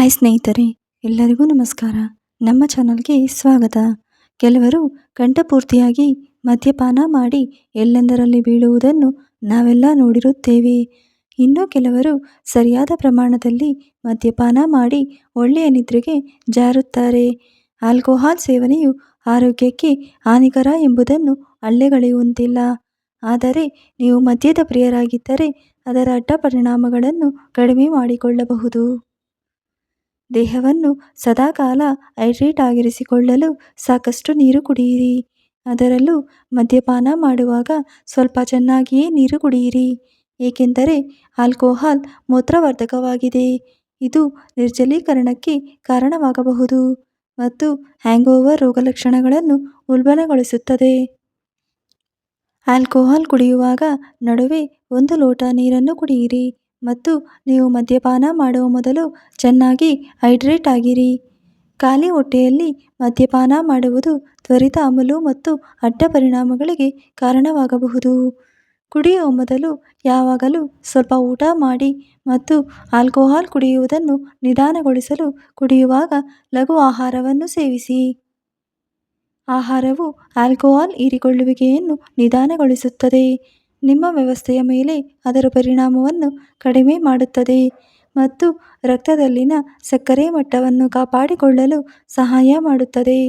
Hi ಸ್ನೇಹಿತರೆ, ಎಲ್ಲರಿಗೂ ನಮಸ್ಕಾರ. ನಮ್ಮ ಚಾನಲ್ಗೆ ಸ್ವಾಗತ. ಕೆಲವರು ಕಂಠಪೂರ್ತಿಯಾಗಿ ಮದ್ಯಪಾನ ಮಾಡಿ ಎಲ್ಲೆಂದರಲ್ಲಿ ಬೀಳುವುದನ್ನು ನಾವೆಲ್ಲ ನೋಡಿರುತ್ತೇವೆ. ಇನ್ನೂ ಕೆಲವರು ಸರಿಯಾದ ಪ್ರಮಾಣದಲ್ಲಿ ಮದ್ಯಪಾನ ಮಾಡಿ ಒಳ್ಳೆಯ ನಿದ್ರೆಗೆ ಜಾರುತ್ತಾರೆ. ಆಲ್ಕೋಹಾಲ್ ಸೇವನೆಯು ಆರೋಗ್ಯಕ್ಕೆ ಹಾನಿಕರ ಎಂಬುದನ್ನು ಅಲ್ಲೆಗಳೆಯುವಂತಿಲ್ಲ. ಆದರೆ ನೀವು ಮದ್ಯದ ಪ್ರಿಯರಾಗಿದ್ದರೆ ಅದರ ಅಡ್ಡ ಪರಿಣಾಮಗಳನ್ನು ಕಡಿಮೆ ಮಾಡಿಕೊಳ್ಳಬಹುದು. ದೇಹವನ್ನು ಸದಾಕಾಲ ಹೈಡ್ರೇಟ್ ಆಗಿರಿಸಿಕೊಳ್ಳಲು ಸಾಕಷ್ಟು ನೀರು ಕುಡಿಯಿರಿ. ಅದರಲ್ಲೂ ಮದ್ಯಪಾನ ಮಾಡುವಾಗ ಸ್ವಲ್ಪ ಚೆನ್ನಾಗಿಯೇ ನೀರು ಕುಡಿಯಿರಿ. ಏಕೆಂದರೆ ಆಲ್ಕೋಹಾಲ್ ಮೂತ್ರವರ್ಧಕವಾಗಿದೆ. ಇದು ನಿರ್ಜಲೀಕರಣಕ್ಕೆ ಕಾರಣವಾಗಬಹುದು ಮತ್ತು ಹ್ಯಾಂಗೋವರ್ ರೋಗಲಕ್ಷಣಗಳನ್ನು ಉಲ್ಬಣಗೊಳಿಸುತ್ತದೆ. ಆಲ್ಕೋಹಾಲ್ ಕುಡಿಯುವಾಗ ನಡುವೆ ಒಂದು ಲೋಟ ನೀರನ್ನು ಕುಡಿಯಿರಿ. ಮತ್ತು ನೀವು ಮದ್ಯಪಾನ ಮಾಡುವ ಮೊದಲು ಚೆನ್ನಾಗಿ ಹೈಡ್ರೇಟ್ ಆಗಿರಿ. ಖಾಲಿ ಹೊಟ್ಟೆಯಲ್ಲಿ ಮದ್ಯಪಾನ ಮಾಡುವುದು ತ್ವರಿತ ಅಮಲು ಮತ್ತು ಅಡ್ಡ ಪರಿಣಾಮಗಳಿಗೆ ಕಾರಣವಾಗಬಹುದು. ಕುಡಿಯುವ ಮೊದಲು ಯಾವಾಗಲೂ ಸ್ವಲ್ಪ ಊಟ ಮಾಡಿ ಮತ್ತು ಆಲ್ಕೋಹಾಲ್ ಕುಡಿಯುವುದನ್ನು ನಿಧಾನಗೊಳಿಸಲು ಕುಡಿಯುವಾಗ ಲಘು ಆಹಾರವನ್ನು ಸೇವಿಸಿ. ಆಹಾರವು ಆಲ್ಕೋಹಾಲ್ ಹೀರಿಕೊಳ್ಳುವಿಕೆಯನ್ನು ನಿಧಾನಗೊಳಿಸುತ್ತದೆ. ನಿಮ್ಮ ವ್ಯವಸ್ಥೆಯ ಮೇಲೆ ಅದರ ಪರಿಣಾಮವನ್ನು ಕಡಿಮೆ ಮಾಡುತ್ತದೆ ಮತ್ತು ರಕ್ತದಲ್ಲಿನ ಸಕ್ಕರೆ ಮಟ್ಟವನ್ನು ಕಾಪಾಡಿಕೊಳ್ಳಲು ಸಹಾಯ ಮಾಡುತ್ತದೆ.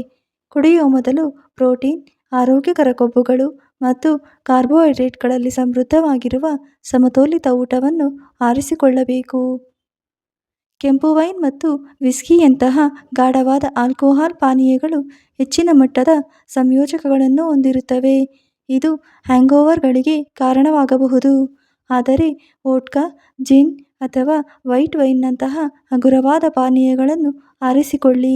ಕುಡಿಯುವ ಮೊದಲು ಪ್ರೋಟೀನ್, ಆರೋಗ್ಯಕರ ಕೊಬ್ಬುಗಳು ಮತ್ತು ಕಾರ್ಬೋಹೈಡ್ರೇಟ್ಗಳಲ್ಲಿ ಸಮೃದ್ಧವಾಗಿರುವ ಸಮತೋಲಿತ ಊಟವನ್ನು ಆರಿಸಿಕೊಳ್ಳಬೇಕು. ಕೆಂಪು ವೈನ್ ಮತ್ತು ವಿಸ್ಕಿಯಂತಹ ಗಾಢವಾದ ಆಲ್ಕೋಹಾಲ್ ಪಾನೀಯಗಳು ಹೆಚ್ಚಿನ ಮಟ್ಟದ ಸಂಯೋಜಕಗಳನ್ನು ಹೊಂದಿರುತ್ತವೆ. ಇದು ಹ್ಯಾಂಗೋವರ್ಗಳಿಗೆ ಕಾರಣವಾಗಬಹುದು. ಆದರೆ ವೋಡ್ಕಾ, ಜಿನ್ ಅಥವಾ ವೈಟ್ ವೈನ್ನಂತಹ ಹಗುರವಾದ ಪಾನೀಯಗಳನ್ನು ಆರಿಸಿಕೊಳ್ಳಿ.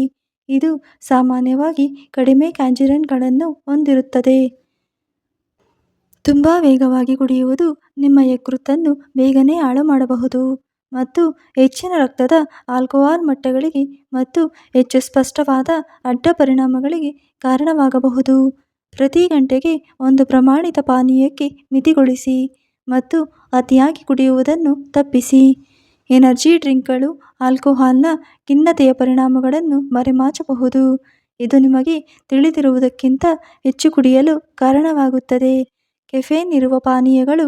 ಇದು ಸಾಮಾನ್ಯವಾಗಿ ಕಡಿಮೆ ಕ್ಯಾಂಜಿರನ್ಗಳನ್ನು ಹೊಂದಿರುತ್ತದೆ. ತುಂಬ ವೇಗವಾಗಿ ಕುಡಿಯುವುದು ನಿಮ್ಮ ಯಕೃತ್ತನ್ನು ಬೇಗನೆ ಹಾಳು ಮಾಡಬಹುದು ಮತ್ತು ಹೆಚ್ಚಿನ ರಕ್ತದ ಆಲ್ಕೋಹಾಲ್ ಮಟ್ಟಗಳಿಗೆ ಮತ್ತು ಹೆಚ್ಚು ಸ್ಪಷ್ಟವಾದ ಅಡ್ಡ ಪರಿಣಾಮಗಳಿಗೆ ಕಾರಣವಾಗಬಹುದು. ಪ್ರತಿ ಗಂಟೆಗೆ ಒಂದು ಪ್ರಮಾಣಿತ ಪಾನೀಯಕ್ಕೆ ಮಿತಿಗೊಳಿಸಿ ಮತ್ತು ಅತಿಯಾಗಿ ಕುಡಿಯುವುದನ್ನು ತಪ್ಪಿಸಿ. ಎನರ್ಜಿ ಡ್ರಿಂಕ್ಗಳು ಆಲ್ಕೋಹಾಲ್ನ ಖಿನ್ನತೆಯ ಪರಿಣಾಮಗಳನ್ನು ಮರೆಮಾಚಬಹುದು. ಇದು ನಿಮಗೆ ತಿಳಿದಿರುವುದಕ್ಕಿಂತ ಹೆಚ್ಚು ಕುಡಿಯಲು ಕಾರಣವಾಗುತ್ತದೆ. ಕೆಫೇನ್ ಇರುವ ಪಾನೀಯಗಳು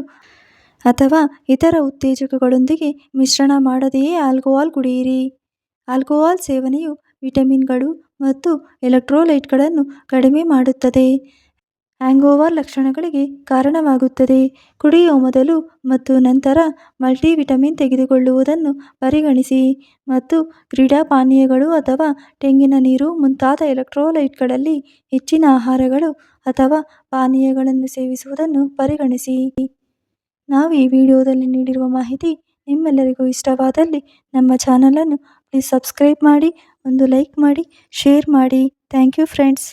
ಅಥವಾ ಇತರ ಉತ್ತೇಜಕಗಳೊಂದಿಗೆ ಮಿಶ್ರಣ ಮಾಡದೆಯೇ ಆಲ್ಕೋಹಾಲ್ ಕುಡಿಯಿರಿ. ಆಲ್ಕೋಹಾಲ್ ಸೇವನೆಯು ವಿಟಮಿನ್ಗಳು ಮತ್ತು ಎಲೆಕ್ಟ್ರೋಲೈಟ್ಗಳನ್ನು ಕಡಿಮೆ ಮಾಡುತ್ತದೆ. ಹ್ಯಾಂಗೋವರ್ ಲಕ್ಷಣಗಳಿಗೆ ಕಾರಣವಾಗುತ್ತದೆ. ಕುಡಿಯುವ ಮೊದಲು ಮತ್ತು ನಂತರ ಮಲ್ಟಿವಿಟಮಿನ್ ತೆಗೆದುಕೊಳ್ಳುವುದನ್ನು ಪರಿಗಣಿಸಿ ಮತ್ತು ಕ್ರೀಡಾ ಪಾನೀಯಗಳು ಅಥವಾ ತೆಂಗಿನ ನೀರು ಮುಂತಾದ ಎಲೆಕ್ಟ್ರೋಲೈಟ್ಗಳಲ್ಲಿ ಹೆಚ್ಚಿನ ಆಹಾರಗಳು ಅಥವಾ ಪಾನೀಯಗಳನ್ನು ಸೇವಿಸುವುದನ್ನು ಪರಿಗಣಿಸಿ. ನಾವು ಈ ವಿಡಿಯೋದಲ್ಲಿ ನೀಡಿರುವ ಮಾಹಿತಿ ನಿಮ್ಮೆಲ್ಲರಿಗೂ ಇಷ್ಟವಾದಲ್ಲಿ ನಮ್ಮ ಚಾನಲನ್ನು ಪ್ಲೀಸ್ ಸಬ್ಸ್ಕ್ರೈಬ್ ಮಾಡಿ, ಒಂದು ಲೈಕ್ ಮಾಡಿ ಶೇರ್ ಮಾಡಿ. Thank you friends